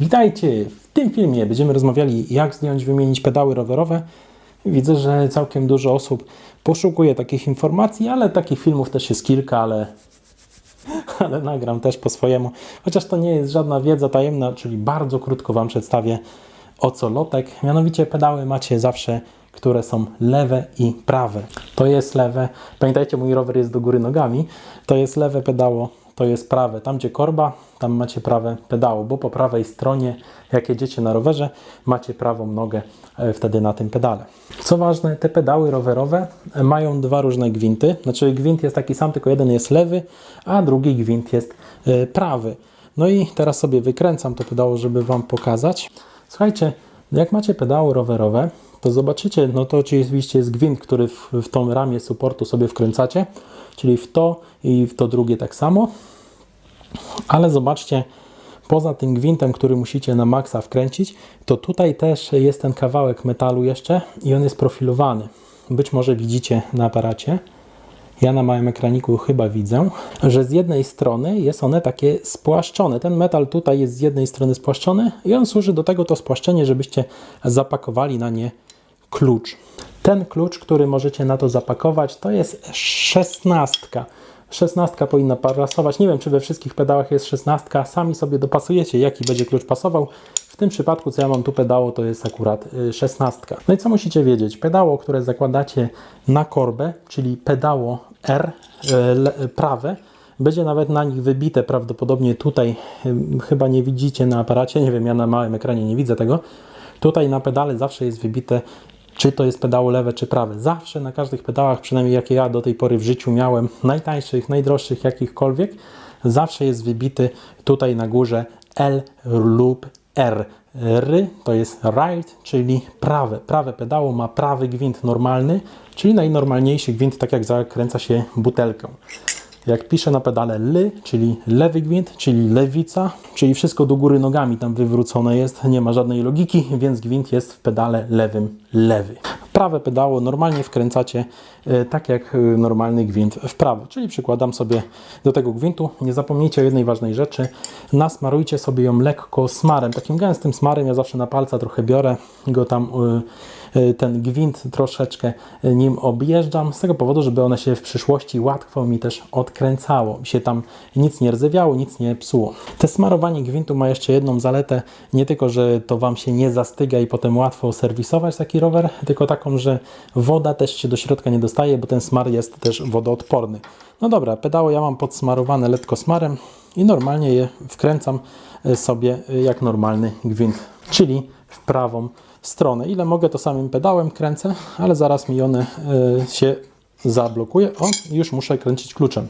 Witajcie! W tym filmie będziemy rozmawiali, jak zdjąć, wymienić pedały rowerowe. Widzę, że całkiem dużo osób poszukuje takich informacji, ale takich filmów też jest kilka, ale, ale nagram też po swojemu. Chociaż to nie jest żadna wiedza tajemna, czyli bardzo krótko Wam przedstawię o co lotek. Mianowicie pedały macie zawsze, które są lewe i prawe. To jest lewe. Pamiętajcie, mój rower jest do góry nogami. To jest lewe pedało, to jest prawe. Tam gdzie korba, tam macie prawe pedało, bo po prawej stronie, jak jedziecie na rowerze, macie prawą nogę e, wtedy na tym pedale. Co ważne, te pedały rowerowe e, mają dwa różne gwinty. Znaczy gwint jest taki sam, tylko jeden jest lewy, a drugi gwint jest e, prawy. No i teraz sobie wykręcam to pedało, żeby Wam pokazać. Słuchajcie, jak macie pedały rowerowe, to zobaczycie, no to oczywiście jest gwint, który w, w tą ramię supportu sobie wkręcacie, czyli w to i w to drugie tak samo. Ale zobaczcie, poza tym gwintem, który musicie na maksa wkręcić, to tutaj też jest ten kawałek metalu jeszcze i on jest profilowany. Być może widzicie na aparacie. Ja na małym ekraniku chyba widzę, że z jednej strony jest one takie spłaszczone. Ten metal tutaj jest z jednej strony spłaszczony i on służy do tego to spłaszczenie, żebyście zapakowali na nie klucz. Ten klucz, który możecie na to zapakować, to jest szesnastka. Szesnastka powinna pasować. Nie wiem, czy we wszystkich pedałach jest szesnastka. Sami sobie dopasujecie, jaki będzie klucz pasował. W tym przypadku, co ja mam tu pedało, to jest akurat y, szesnastka. No i co musicie wiedzieć? Pedało, które zakładacie na korbę, czyli pedało R, y, prawe, będzie nawet na nich wybite prawdopodobnie tutaj, chyba nie widzicie na aparacie, nie wiem, ja na małym ekranie nie widzę tego. Tutaj na pedale zawsze jest wybite czy to jest pedało lewe, czy prawe. Zawsze na każdych pedałach, przynajmniej jakie ja do tej pory w życiu miałem, najtańszych, najdroższych, jakichkolwiek, zawsze jest wybity tutaj na górze L lub R. R to jest right, czyli prawe. Prawe pedało ma prawy gwint normalny, czyli najnormalniejszy gwint, tak jak zakręca się butelkę. Jak piszę na pedale ly, czyli lewy gwint, czyli lewica, czyli wszystko do góry nogami tam wywrócone jest, nie ma żadnej logiki, więc gwint jest w pedale lewym lewy. Prawe pedało normalnie wkręcacie e, tak jak e, normalny gwint w prawo, czyli przykładam sobie do tego gwintu. Nie zapomnijcie o jednej ważnej rzeczy, nasmarujcie sobie ją lekko smarem, takim gęstym smarem, ja zawsze na palca trochę biorę, go tam e, ten gwint troszeczkę nim objeżdżam, z tego powodu, żeby one się w przyszłości łatwo mi też odkręcało, się tam nic nie rdzewiało, nic nie psuło. Te smarowanie gwintu ma jeszcze jedną zaletę, nie tylko, że to Wam się nie zastyga i potem łatwo serwisować taki rower, tylko taką, że woda też się do środka nie dostaje, bo ten smar jest też wodoodporny. No dobra, pedało ja mam podsmarowane lekko smarem i normalnie je wkręcam e, sobie e, jak normalny gwint, czyli w prawą stronę. Ile mogę, to samym pedałem kręcę, ale zaraz mi one e, się zablokuje. O, już muszę kręcić kluczem.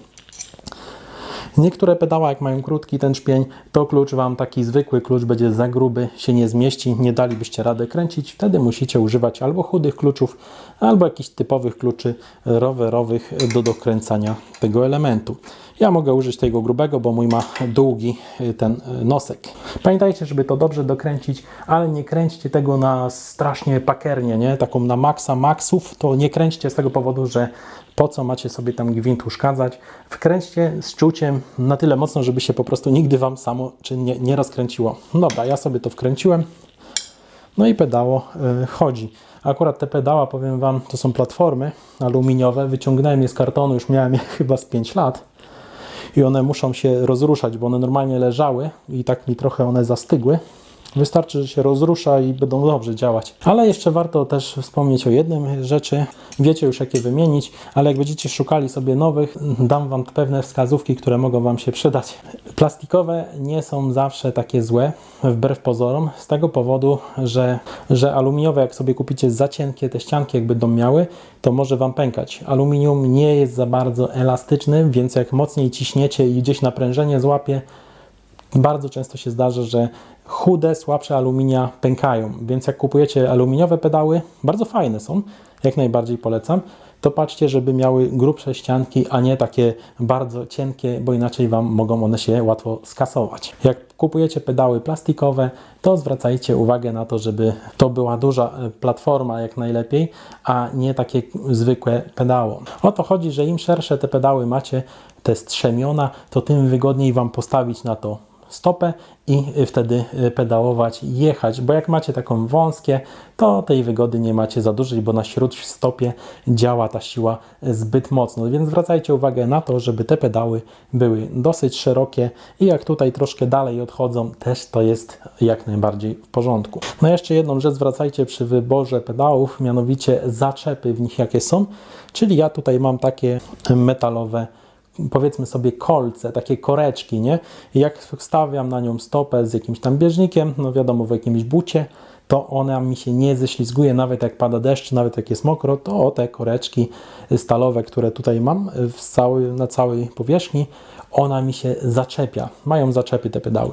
Niektóre pedała, jak mają krótki ten szpień, to klucz Wam taki zwykły klucz będzie za gruby, się nie zmieści, nie dalibyście rady kręcić. Wtedy musicie używać albo chudych kluczów, albo jakichś typowych kluczy rowerowych do dokręcania tego elementu. Ja mogę użyć tego grubego, bo mój ma długi y, ten y, nosek. Pamiętajcie, żeby to dobrze dokręcić, ale nie kręćcie tego na strasznie pakiernie, nie? taką na maksa maksów, to nie kręćcie z tego powodu, że po co macie sobie tam gwint uszkadzać. Wkręćcie z czuciem na tyle mocno, żeby się po prostu nigdy Wam samo czy nie, nie rozkręciło. Dobra, ja sobie to wkręciłem. No i pedało y, chodzi. Akurat te pedała, powiem Wam, to są platformy aluminiowe. Wyciągnąłem je z kartonu, już miałem je chyba z 5 lat. I one muszą się rozruszać, bo one normalnie leżały i tak mi trochę one zastygły. Wystarczy, że się rozrusza i będą dobrze działać. Ale jeszcze warto też wspomnieć o jednym rzeczy. Wiecie już, jakie wymienić, ale jak będziecie szukali sobie nowych, dam Wam pewne wskazówki, które mogą Wam się przydać. Plastikowe nie są zawsze takie złe, wbrew pozorom, z tego powodu, że, że aluminiowe, jak sobie kupicie za cienkie te ścianki, jak będą miały, to może Wam pękać. Aluminium nie jest za bardzo elastyczny, więc jak mocniej ciśniecie i gdzieś naprężenie złapie, bardzo często się zdarza, że chude, słabsze aluminia pękają. Więc jak kupujecie aluminiowe pedały, bardzo fajne są, jak najbardziej polecam, to patrzcie, żeby miały grubsze ścianki, a nie takie bardzo cienkie, bo inaczej Wam mogą one się łatwo skasować. Jak kupujecie pedały plastikowe, to zwracajcie uwagę na to, żeby to była duża e, platforma jak najlepiej, a nie takie zwykłe pedało. O to chodzi, że im szersze te pedały macie, te strzemiona, to tym wygodniej Wam postawić na to stopę i y, wtedy y, pedałować jechać, bo jak macie taką wąskie, to tej wygody nie macie za dużej, bo na śródstopie działa ta siła zbyt mocno, więc zwracajcie uwagę na to, żeby te pedały były dosyć szerokie i jak tutaj troszkę dalej odchodzą, też to jest jak najbardziej w porządku. No jeszcze jedną rzecz zwracajcie przy wyborze pedałów, mianowicie zaczepy w nich jakie są, czyli ja tutaj mam takie metalowe powiedzmy sobie kolce, takie koreczki, nie? I jak stawiam na nią stopę z jakimś tam bieżnikiem, no wiadomo w jakimś bucie, to ona mi się nie ześlizguje, nawet jak pada deszcz, nawet jak jest mokro, to o te koreczki stalowe, które tutaj mam na całej powierzchni, ona mi się zaczepia. Mają zaczepy te pedały.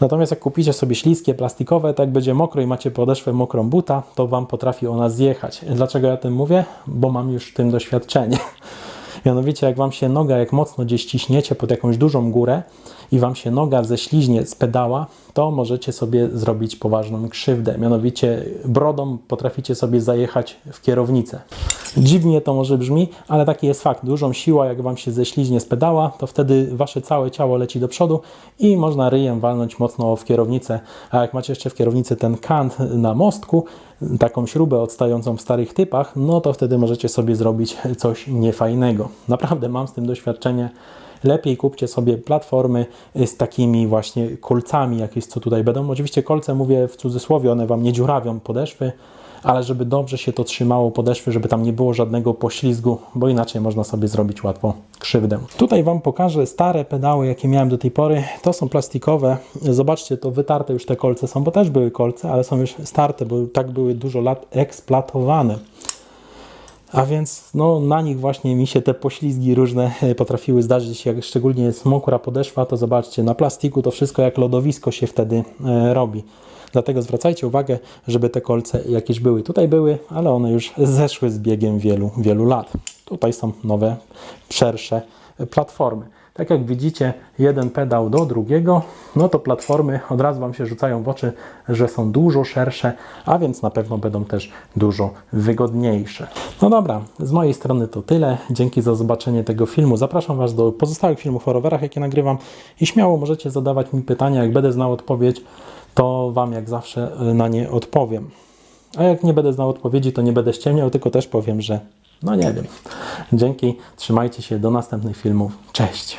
Natomiast jak kupicie sobie śliskie, plastikowe, tak będzie mokro i macie podeszwę mokrą buta, to Wam potrafi ona zjechać. Dlaczego ja tym mówię? Bo mam już w tym doświadczenie. Mianowicie, jak Wam się noga, jak mocno gdzieś ciśniecie pod jakąś dużą górę i Wam się noga ześliźnie z pedała, to możecie sobie zrobić poważną krzywdę. Mianowicie brodą potraficie sobie zajechać w kierownicę. Dziwnie to może brzmi, ale taki jest fakt. Dużą siła, jak Wam się ześliźnie z pedała, to wtedy Wasze całe ciało leci do przodu i można ryjem walnąć mocno w kierownicę. A jak macie jeszcze w kierownicy ten kant na mostku, taką śrubę odstającą w starych typach, no to wtedy możecie sobie zrobić coś niefajnego. Naprawdę mam z tym doświadczenie. Lepiej kupcie sobie platformy z takimi właśnie kolcami, jakieś co tutaj będą. Oczywiście kolce mówię w cudzysłowie, one Wam nie dziurawią podeszwy, ale żeby dobrze się to trzymało podeszwy, żeby tam nie było żadnego poślizgu, bo inaczej można sobie zrobić łatwo krzywdę. Tutaj Wam pokażę stare pedały, jakie miałem do tej pory. To są plastikowe. Zobaczcie, to wytarte już te kolce są, bo też były kolce, ale są już starte, bo tak były dużo lat eksploatowane. A więc no, na nich właśnie mi się te poślizgi różne e, potrafiły zdarzyć. Jak szczególnie jest mokra podeszwa, to zobaczcie, na plastiku to wszystko jak lodowisko się wtedy e, robi. Dlatego zwracajcie uwagę, żeby te kolce jakieś były. Tutaj były, ale one już zeszły z biegiem wielu, wielu lat. Tutaj są nowe, szersze platformy. Tak jak widzicie, jeden pedał do drugiego, no to platformy od razu Wam się rzucają w oczy, że są dużo szersze, a więc na pewno będą też dużo wygodniejsze. No dobra, z mojej strony to tyle. Dzięki za zobaczenie tego filmu. Zapraszam Was do pozostałych filmów o rowerach, jakie nagrywam i śmiało możecie zadawać mi pytania. Jak będę znał odpowiedź, to Wam jak zawsze na nie odpowiem. A jak nie będę znał odpowiedzi, to nie będę ściemniał, tylko też powiem, że no nie wiem. Dzięki, trzymajcie się, do następnych filmów. Cześć!